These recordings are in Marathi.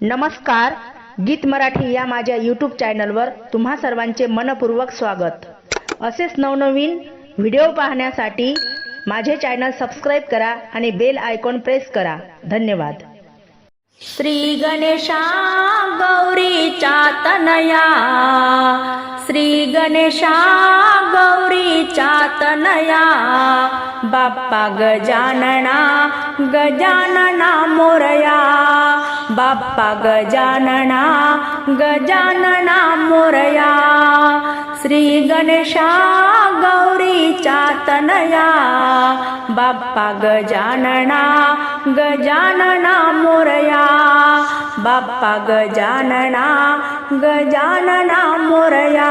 नमस्कार गीत मराठी या माझ्या यूट्यूब चॅनलवर तुम्हा सर्वांचे मनपूर्वक स्वागत. असेच नवनवीन व्हिडिओ पाहण्यासाठी माझे चॅनल सबस्क्राईब करा आणि बेल आयकॉन प्रेस करा. धन्यवाद. श्री गणेशा गौरीच्या तनया. श्री गणेशा गौरीच्या तनया. बाप्पा गजानना गजानना मोरया. बाप्पा गजानना गजानना मोरया। श्री गणेशा गौरीच्या तनया बाप्पा गजानना गजानना मोरया। बाप्पा गजानना गजानना मोरया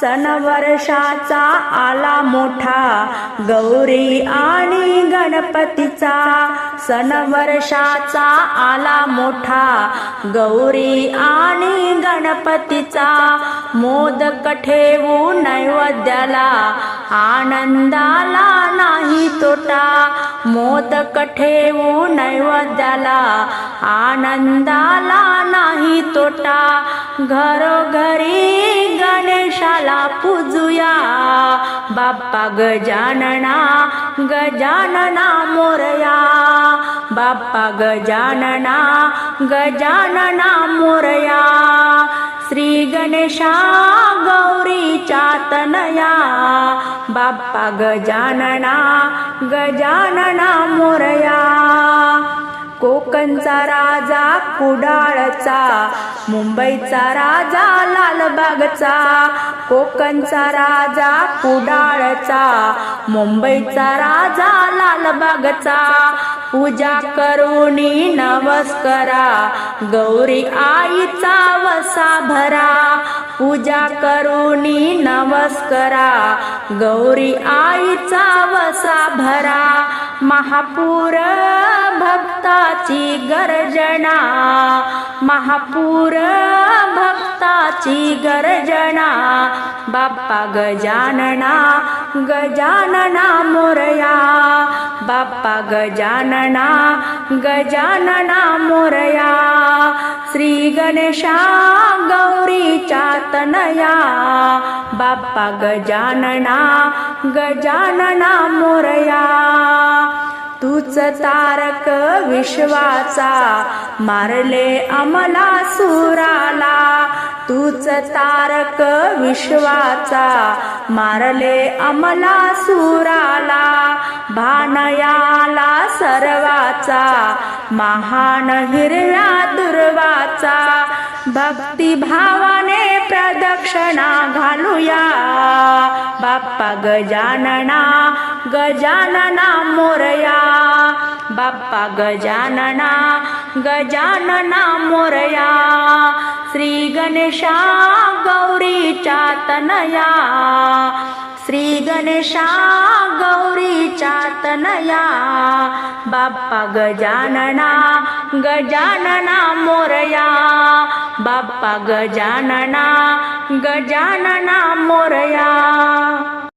सन वर्षाचा आला मोठा. गौरी आणि गणपतीचा सन वर्षाचा आला मोठा. गौरी आणि गणपतीचा मोदक ठेवू नैवेद्याला. आनंदाला नाही तोटा. मोदक ठेवू नैवेद्याला. आनंदाला नाही तोटा. घरोघरी गणेशाला पूजूया. बाप्पा गजानना गजानना मोरया. बाप्पा गजानना गजानना मोरया. श्री गणेशा गौरीच्या तनया बाप्पा गजानना गजानना मोरया. कोकणचा राजा कुडाळचा. मुंबईचा राजा लालबागचा. कोकणचा राजा कुडाळचा. मुंबईचा राजा लालबागचा. पूजा करुणी नमस्करा. गौरी आईचा वसा भरा. पूजा करुणी नमस्करा. गौरी आईचा वसा भरा. महापूर भक्ताची गर्जना. महापूर भक्ताची गर्जना. बाप्पा गजानना गजानना मोरया. बाप्पा गजानना गजानना मोरया. श्री गणेशा गौरीच्या तनया बाप्पा गजानना गजानना मोरया. तूच तारक विश्वाचा मारले अमला सुराला. तूच तारक विश्वाचा मारले अमला सुराला. भानयाला सर्वाचा महान हिरव्या दुर्वाचा. भक्तिभावाने प्रदक्षिणा घालूया. बाप्पा गजानना गजानना मोरया. बाप्पा गजानना गजानना मोरया श्री गणेशा गौरीच्या तनया श्री गणेशा गौरीच्या तनया बाप्पा गजानना गजानना मोरया बाप्पा गजानना गजानना मोरया।